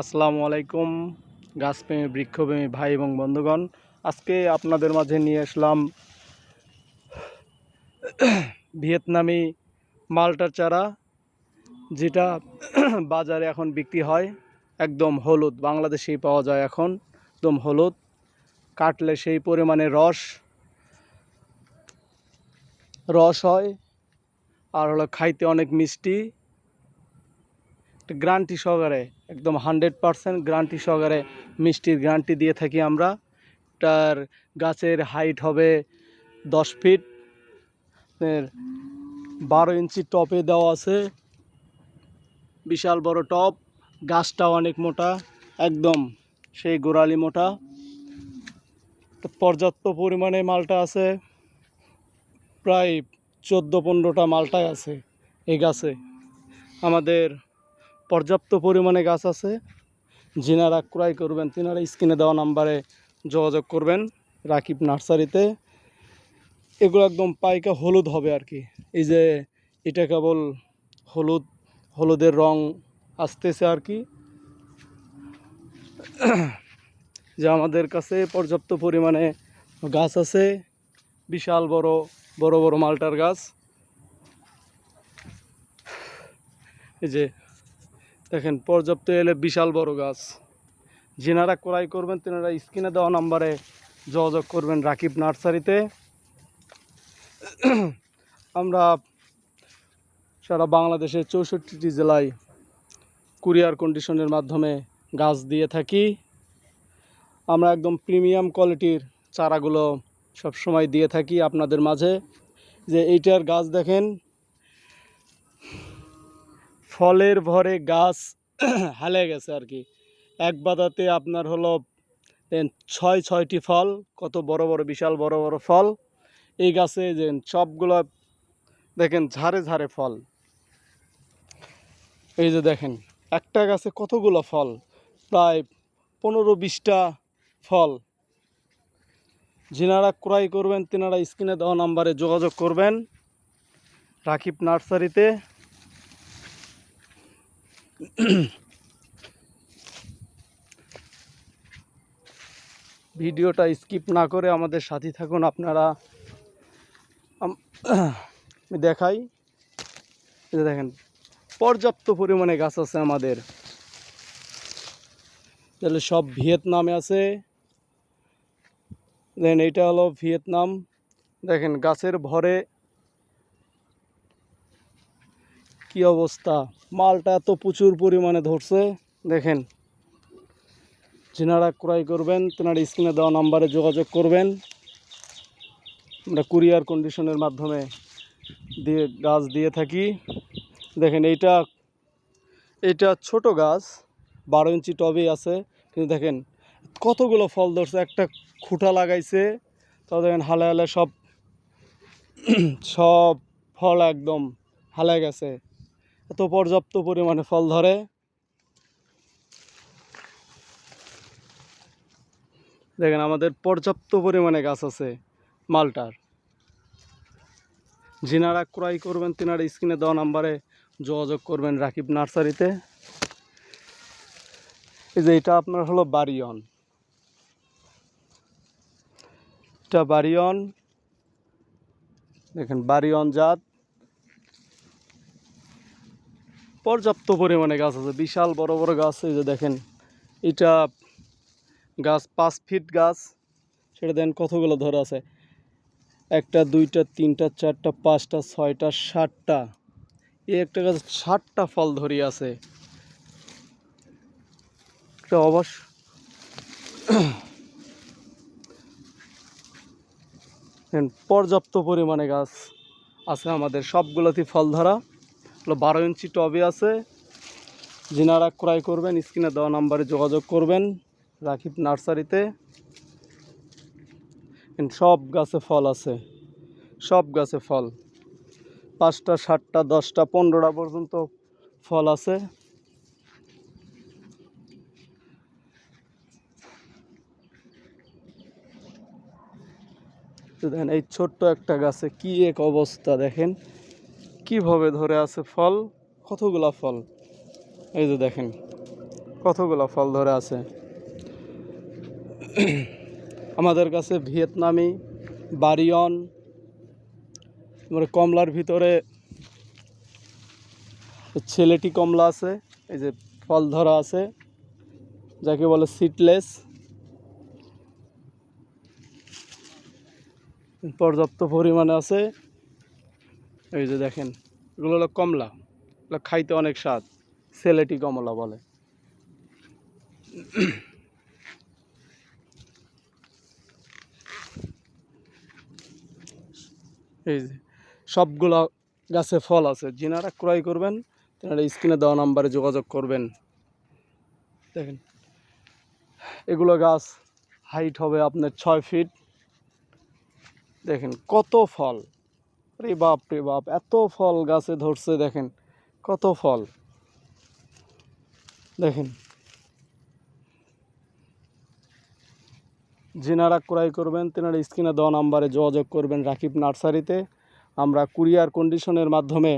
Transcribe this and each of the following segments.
আসসালামু আলাইকুম, গাছপ্রেমী, বৃক্ষপ্রেমী ভাই এবং বন্ধুগণ। আজকে আপনাদের মাঝে নিয়ে আসলাম ভিয়েতনামি মালটার চারা, যেটা বাজারে এখন বিক্রি হয় একদম হলুদ, বাংলাদেশেই পাওয়া যায় এখন একদম হলুদ। কাটলে সেই পরিমাণে রস রস হয়, আর হলো খাইতে অনেক মিষ্টি। গ্রান্টি সহকারে, একদম হান্ড্রেড পারসেন্ট গ্রান্টি সহকারে মিষ্টির গ্রান্টি দিয়ে থাকি আমরা। তার গাছের হাইট হবে দশ ফিট বারো ইঞ্চি টপে দেওয়া আছে। বিশাল বড় টপ, গাছটাও অনেক মোটা, একদম সেই গোড়ালি মোটা। পর্যাপ্ত পরিমাণে মালটা আছে, প্রায় চোদ্দ পনেরোটা মালটাই আছে এই গাছে। আমাদের পর্যাপ্ত পরিমাণে গাছ আছে। যিনারা ক্রয় করবেন, তিনারা স্ক্রিনে দেওয়া নাম্বারে যোগাযোগ করবেন রাকিব নার্সারিতে। এগুলো একদম পাইকা হলুদ হবে আর কি এই যে এটা কেবল হলুদ, হলুদের রং আসতেছে আর কি যে আমাদের কাছে পর্যাপ্ত পরিমাণে গাছ আছে, বিশাল বড় বড় বড় মালটার গাছ। এই যে দেখেন, পর্যাপ্ত এলে বিশাল বড় গাছ। যেনারা ক্রয় করবেন, তেনারা স্ক্রিনে দেওয়া নাম্বারে যোগাযোগ করবেন রাকিব নার্সারিতে। আমরা সারা বাংলাদেশের চৌষট্টিটি জেলায় কুরিয়ার কন্ডিশনের মাধ্যমে গাছ দিয়ে থাকি। আমরা একদম প্রিমিয়াম কোয়ালিটির চারাগুলো সবসময় দিয়ে থাকি আপনাদের মাঝে। যে এইটার গাছ দেখেন ফলের ভরে গাছ হালে গেছে আর কি। এক বাদাতে আপনার হলো ছয় ছয়টি ফল, কত বড় বড়, বিশাল বড় বড় ফল। এই গাছে যে সবগুলো, দেখেন ঝাড়ে ঝাড়ে ফল। এই যে দেখেন, একটা গাছে কতগুলো ফল? প্রায় পনেরো বিশটা ফল। যিনারা ক্রয় করবেন, তিনারা স্ক্রিনে দেওয়া নাম্বারে যোগাযোগ করবেন। রাকিব নার্সারিতে। ভিডিওটা স্কিপ না করে আমাদের সাথে থাকুন, আপনারা দেখাই। দেখেন, পর্যাপ্ত পরিমাণে গাছ আছে আমাদের। তাহলে সব ভিয়েতনামে আছে। দেন এইটা হলো ভিয়েতনাম। দেখেন, গাছের ভরে কি অবস্থা? মালটা এত প্রচুর পরিমাণে ধরছে। দেখেন। যিনারা ক্রয় করবেন, তেনারা স্ক্রিনে দেওয়া নাম্বারে যোগাযোগ করবেন। আমরা কুরিয়ার কন্ডিশনের মাধ্যমে দিয়ে গাছ দিয়ে থাকি। দেখেন এইটা এটা ছোট গাছ, বারো ইঞ্চি টবেই আছে। কিন্তু দেখেন, কতগুলো ফল ধরছে, একটা খুঁটা লাগাইছে। তাও দেখেন, হালে হালে সব সব ফল একদম হালে গেছে। এত পর্যাপ্ত পরিমাণে ফল ধরে। দেখেন আমাদের পর্যাপ্ত পরিমাণে গাছ আছে মালটার। যিনারা ক্রয় করবেন, তিনারা স্ক্রিনে দেওয়া নাম্বারে যোগাযোগ করবেন রাকিব নার্সারিতে। এই যে এটা আপনার হলো বারিয়ন এটা বারিয়ন দেখেন বারিয়ন জাত। পর্যাপ্ত পরিমাণে গাছ আছে। বিশাল বড় বড় গাছ এই যে দেখেন। এটা গাছ, পাঁচ ফিট গাছ। সেটা দেন কতগুলো ধরে আছে। একটা, দুইটা, তিনটা, চারটা, পাঁচটা, ছয়টা, সাতটা। এই একটা গাছ ষাটটা ফল ধরি আছে। এটা অবশ্য পর্যাপ্ত পরিমাণে গাছ আছে আমাদের। সবগুলোতেই ফল ধরা। বারো ইঞ্চি টবে আছে। যিনারা ক্রয় করবেন, স্ক্রিনে দেওয়া নাম্বারে যোগাযোগ করবেন রাকিব নার্সারিতে। সব গাছে ফল আছে, সব গাছে ফল। পাঁচটা, সাতটা, দশটা, পনেরোটা পর্যন্ত ফল আছে। দেখেন, এই ছোট্ট একটা গাছে কি এক অবস্থা দেখেন। কীভাবে ধরে আছে ফল? কতগুলা ফল? এই যে দেখেন। কতগুলো ফল ধরে আছে? আমাদের কাছে ভিয়েতনামি বারিয়ন তারপরে কমলার ভিতরে ছেলেটি কমলা আছে এই যে ফল ধরা আছে যাকে বলে সিটলেস। পর্যাপ্ত পরিমাণে আছে। এই যে দেখেন, এগুলো হলো কমলা। খাইতে অনেক স্বাদ সেলেটি কমলা বলে। এই যে, সবগুলো গাছে ফল আছে। যিনারা ক্রয় করবেন, তেনারা স্ক্রিনে দেওয়া নাম্বারে যোগাযোগ করবেন। দেখেন, এগুলো গাছ হাইট হবে আপনার ছয় ফিট দেখেন, কত ফল। রে বাপ রে বাপ, এত ফল গাছে ধরছে দেখেন, কত ফল। দেখেন। যিনারা ক্রয় করবেন, তেনারা স্ক্রিনে দেওয়া নাম্বারে যোগাযোগ করবেন রাকিব নার্সারিতে। আমরা কুরিয়ার কন্ডিশনের মাধ্যমে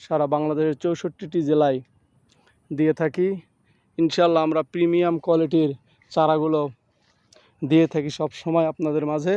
সারা বাংলাদেশের চৌষট্টিটি জেলায় দিয়ে থাকি। ইনশাল্লাহ আমরা প্রিমিয়াম কোয়ালিটির চারাগুলো দিয়ে থাকি সব সময় আপনাদের মাঝে।